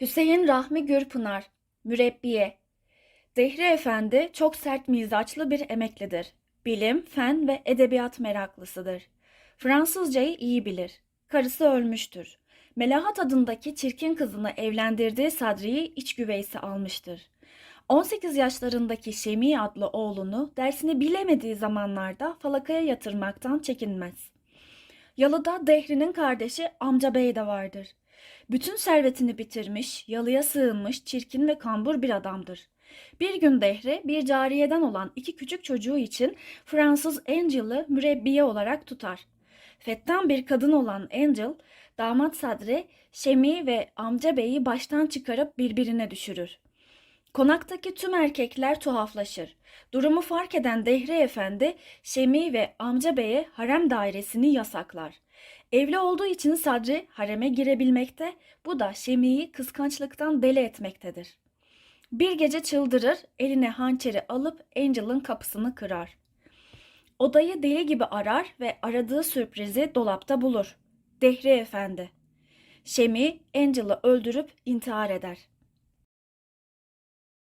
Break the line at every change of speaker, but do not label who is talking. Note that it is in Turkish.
Hüseyin Rahmi Gürpınar, mürebbiye. Dehri Efendi çok sert mizaçlı bir emeklidir. Bilim, fen ve edebiyat meraklısıdır. Fransızcayı iyi bilir. Karısı ölmüştür. Melahat adındaki çirkin kızını evlendirdiği Sadri'yi iç güveysi almıştır. 18 yaşlarındaki Şemi adlı oğlunu dersini bilemediği zamanlarda falakaya yatırmaktan çekinmez. Yalıda Dehri'nin kardeşi Amca Bey de vardır. Bütün servetini bitirmiş, yalıya sığınmış, çirkin ve kambur bir adamdır. Bir gün Dehri bir cariyeden olan iki küçük çocuğu için Fransız Angel'ı mürebbiye olarak tutar. Fettan bir kadın olan Angel, damat Sadri, Şemi ve amca beyi baştan çıkarıp birbirine düşürür. Konaktaki tüm erkekler tuhaflaşır. Durumu fark eden Dehri Efendi, Şemi ve amca beye harem dairesini yasaklar. Evli olduğu için Sadri hareme girebilmekte, bu da Şemi'yi kıskançlıktan deli etmektedir. Bir gece çıldırır, eline hançeri alıp Angel'ın kapısını kırar. Odayı deli gibi arar ve aradığı sürprizi dolapta bulur. Dehri Efendi. Şemi Angel'ı öldürüp intihar eder.